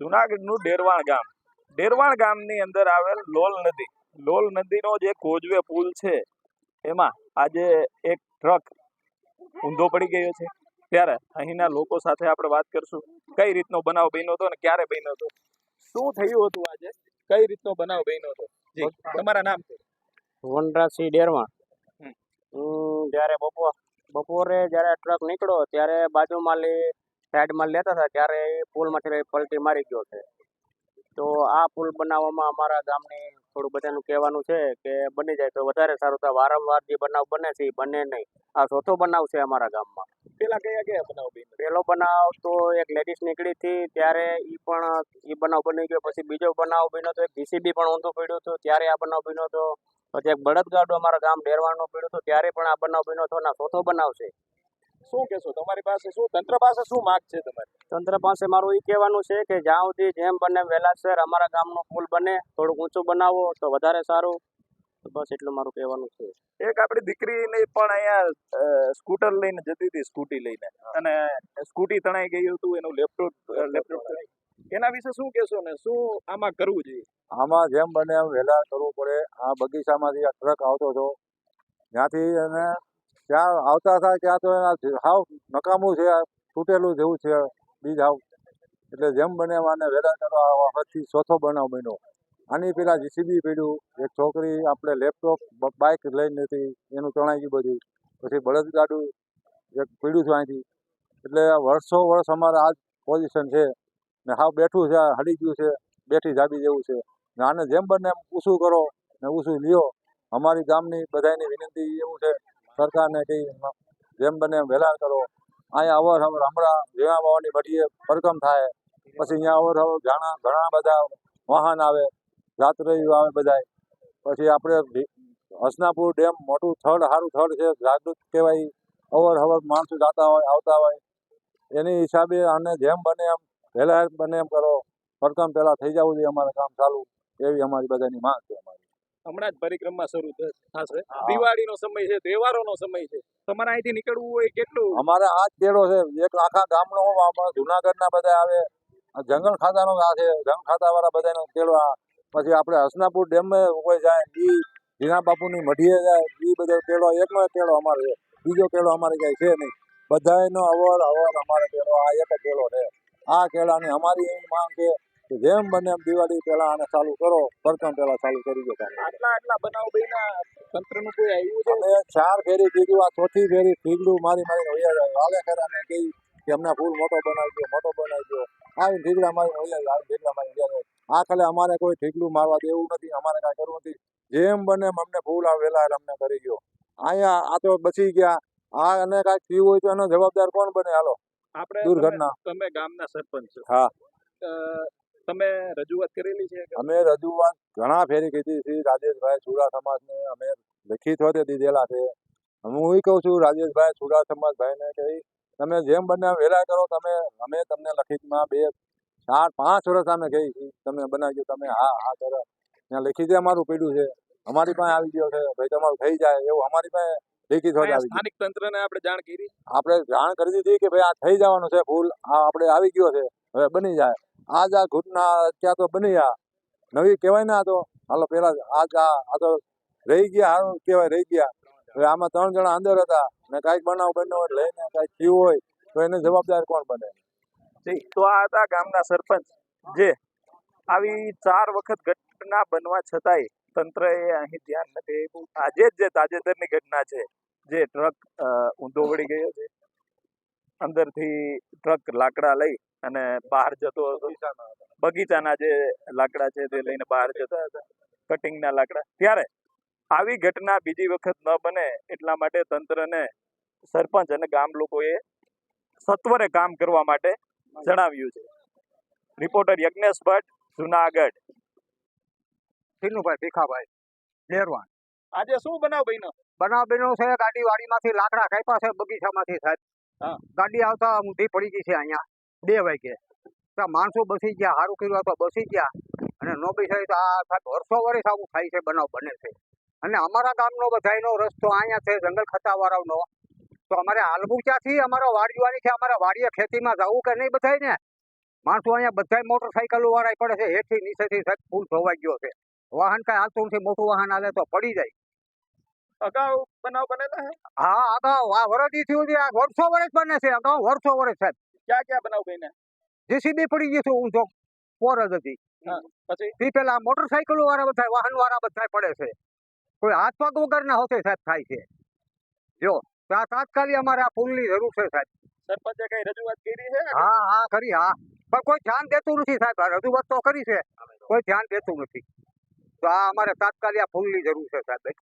જુનાગઢનું ડેરવાણ ગામ. ડેરવાણ ગામની અંદર આવેલ લોલ નદી. લોલ નદીનો જે કોજવે પુલ છે એમાં આજે એક ટ્રક ઊંધો પડી ગયો છે. ત્યારે અહીંના લોકો સાથે આપણે વાત કરશું કઈ રીતનો બનાવ બન્યો હતો અને ક્યારે બન્યો હતો? શું થયું હતું આજે? કઈ રીતનો બનાવ બન્યો હતો? જી તમારા નામ? વનરાજસિંહ ડેરવાણ. હું જ્યારે બપોર બપોરે જ્યારે ટ્રક નીકળ્યો ત્યારે બાજુમાં સાઈડમાં લેતા હતા ત્યારે એ પુલમાંથી પલટી મારી ગયો છે. તો આ પુલ બનાવવામાં અમારા ગામની થોડું બધાનું કહેવાનું છે કે બની જાય તો વધારે સારું. થાય વારંવાર જે બનાવ બને છે એ બને નહીં. આ ચોથો બનાવ છે અમારા ગામમાં. પેલા કયા કયા બનાવ પેલો બનાવ તો એક લેડીઝ નીકળી હતી ત્યારે એ પણ એ બનાવ બની ગયો. પછી બીજો બનાવ બન્યો તો એક જીસીબી પણ ઊંધો પડ્યો હતો ત્યારે આ બનાવ બન્યો હતો. પછી એક બળદગાડો અમારા ગામ ડેરવાનો પડ્યો હતો ત્યારે પણ આ બનાવ બન્યો હતો અને ચોથો બનાવ છે. શું કહેશો? તમારી પાસે શું તંત્ર પાસે શું માગ છે તમારી? તંત્ર પાસે મારું એ કહેવાનું છે કે જ્યાં સુધી જેમ બને વહેલાસર અમારા ગામનો પુલ બને થોડુંક ઊંચું બનાવો તો વધારે સારું. બસ એટલું મારું કહેવાનું છે. એક આપણી દીકરીને પણ અહીંયા સ્કૂટર લઈને જતી હતી સ્કૂટી લઈને. અને સ્કૂટી તણાઈ ગયું હતું એનું લેપટોપ લેપટોપ એના વિશે શું કહેશો ને? શું આમાં કરવું જોઈએ? આમાં જેમ બને એમ વહેલા કરવું પડે. આ બગીચામાંથી આ ટ્રક આવતો હતો. ત્યાંથી એને ત્યાં આવતા હતા, ત્યાં તો એના સાવ નકામું છે, તૂટેલું જેવું છે, બીજ હાવ. એટલે જેમ બને આને વહેલા કરો પછી ચોથો બનાવ બન્યો. આની પેલા જીસીબી પીડ્યું, એક છોકરી આપણે લેપટોપ બાઇક લઈને હતી, એનું તણાઈ ગયું બધું. પછી બળદગાડું એક પીડ્યું છે અહીંથી. એટલે વર્ષો વર્ષ અમારે આ પોઝિશન છે. ને હાવ બેઠું છે હળી ગયું છે, બેઠી જાબી જેવું છે. ને આને જેમ બને એમ ઊંચું કરો, ને ઊંચું લ્યો. અમારી ગામની બધાયની વિનંતી એવું છે. સરકારને કઈ જેમ બને એમ વહેલા કરો. અહીંયા અવર હવર હમણાં ઝીણા વાવાની ભટીએ પરકમ થાય. પછી અહીંયા અવર હવર ઘણા ઘણા બધા વાહન આવે રાત્રે આવે બધા પછી આપણે હસનાપુર ડેમ મોટું થડ સારું થડ છે, જાગૃત કહેવાય. અવર હવર માણસો જાતા હોય, આવતા હોય. એની હિસાબે આને જેમ બને એમ વહેલા બને એમ કરો. પરકમ પહેલાં થઈ જવું જોઈએ, અમારે કામ ચાલુ. એવી અમારી બધાની માંગ છે અમારી. હમણાં જ પરિક્રમા શરૂ થશે. દિવાળીનો સમય છે તહેવારોનો સમય છે. તમારે અહીંથી નીકળવું હોય કેટલું? અમારે આ જ ખેડો છે એક આખા ગામનો અમારા જુનાગઢના બધા આવે. જંગલ ખાતાનો આ છે જંગલ ખાતાવાળા બધાનો કેળો આ. પછી આપણે હસનાપુર ડેમે કોઈ જાય ઈ ઝીણા બાપુની મઢીએ જાય ઈ બધો કેળો એકનો એક કેળો અમારે છે. બીજો કેળો અમારે ક્યાંય છે નહીં. બધાયનો અવર અવર અમારે કેળો આ એક કેળો છે. આ કેળાની અમારી એવી માંગ છે જેમ બને એમ દિવાળી પહેલા આને ચાલુ કરો પ્રથમ પહેલા ચાલુ કરી દો આટલા આટલા બનાવ બન્યા તંત્રનું કોઈ આવ્યું છે? અમે ચાર ફેરી કીધું આ ચોથી ફેરી ઠીકડું મારી મારીને વયા હાલે ખરાને કહી કે અમને ફૂલ મોટો બનાવી દો મોટો બનાવી દો આવી ઠીકડા મારીને વયા આવી ઠીકડા મારી જાય. આ ખાલે અમારે કોઈ ઠીકડું મારવા દેવું નથી અમારે કાંઈ કરવું નથી. જેમ બને એમ અમને ફૂલ આ વહેલા અમને કરી ગયો. અહીંયા આ તો બચી ગયા. આ અને કાંઈક થયું હોય તો એનો જવાબદાર કોણ બને? હાલો. આપણે દુર્ઘટના. તમે ગામના સરપંચ હા. તમે રજૂઆત કરેલી છે અમે રજૂઆત ઘણા ફેરી કીધી છે. રાજેશભાઈ છુરા સમાજને અમે લેખિત હોતે દીધેલા છે. હું એ કહું છું રાજેશભાઈ સુરા સમાજ ભાઈને કે તમે જેમ બને વેલા કરો. તમે અમે તમને લખિતમાં બે ચાર પાંચ વર્ષ અમે કહી તમે બનાવજો તમે હા હા કરો. ત્યાં લેખિતે અમારું પડ્યું છે. અમારી પાસે આવી ગયો છે. ભાઈ તમારું થઈ જાય એવું અમારી પાસે લેખિત હોય સ્થાનિક તંત્રને આપણે જાણ કરી? આપણે જાણ કરી દીધી કે ભાઈ આ થઈ જવાનું છે ભૂલ. આ આપણે આવી ગયો છે. હવે બની જાય. આજ આ ઘટના ત્યાં તો બની આ. નવી કહેવાય ને આ તો. હાલો પેલા આજ આ તો રહી ગયા, હારું કહેવાય, રહી ગયા. હવે આમાં ત્રણ જણા અંદર હતા. ને કાંઈક બનાવ બન્યો હોય, લઈને કાંઈક થયું હોય, તો એને જવાબદાર કોણ બને? તો આ હતા ગામના સરપંચ. જે આવી ચાર વખત ઘટના બનવા છતાંય તંત્રએ અહીં ધ્યાન નથી આજે જ જે તાજેતરની ઘટના છે, જે ટ્રક ઊંધો વળી ગયો છે. અંદરથી ટ્રક લાકડા લઈ અને બહાર જતો હતો. બગીચાના જે લાકડા છે તે લઈને બહાર જતા હતા. કટિંગના લાકડા. ત્યારે આવી ઘટના બીજી વખત ન બને એટલા માટે તંત્રને સરપંચ અને ગામ લોકોએ સત્વરે કામ કરવા માટે જણાવ્યું છે. રિપોર્ટર યજ્ઞેશ ભટ્ટ જુનાગઢ. સીનુભાઈ ભીખાભાઈ લેરવાણ આજે શું બનાવ બન્યો? બનાવ બન્યો છે ગાડી વાડીમાંથી લાકડા કાપ્યા છે બગીચામાંથી સાહેબ. ગાડી આવતા ઊંધી પડી ગઈ છે અહીંયા. બે વાગે. તો માણસો બસી ગયા. સારું કર્યું તો બસી ગયા. અને નો બેસાય તો આ સાહેબ વર્ષો વર્ષ આવું થાય છે બનાવ બને છે. અને અમારા ગામનો બધાયનો રસ્તો અહીંયા છે, જંગલ ખતાવાળાનો. તો અમારે હાલવું ક્યાંથી? અમારા વાડીવાની છે અમારા વાડીએ ખેતીમાં જવું કે નહીં બધાય ને માણસો અહીંયા બધાય મોટરસાયકલો વાળા પડે છે. હેઠથી નીચેથી પુલ ધોવાઈ ગયો છે. વાહન કાંઈ હાલતું નથી. મોટું વાહન હાલે તો પડી જાય. અગાઉ બનાવ બનેલા હે? હા અગાઉ આ વરદી થયું છે આ વર્ષો વર્ષ બને છે અગાઉ વર્ષો વર્ષ સાહેબ ક્યાં ક્યાં બનાવ બને જેસીબી પડી ગયું છે ઊંધો પોર જ હતી. પછી? તે પેલા મોટરસાયકલ વાળા બધા વાહન વાળા બધા પડે છે. કોઈ હાથ પગ વગરના હોતે સાહેબ થાય છે. જો તો આ તાત્કાલિક અમારે આ પુલની જરૂર છે સાહેબ. સરપંચે કઈ રજૂઆત કરી છે? હા હા કરી હા. પણ કોઈ ધ્યાન દેતું નથી સાહેબ રજૂઆત તો કરી છે. કોઈ ધ્યાન દેતું નથી. તો આ અમારે તાત્કાલિક આ પુલની જરૂર છે સાહેબ.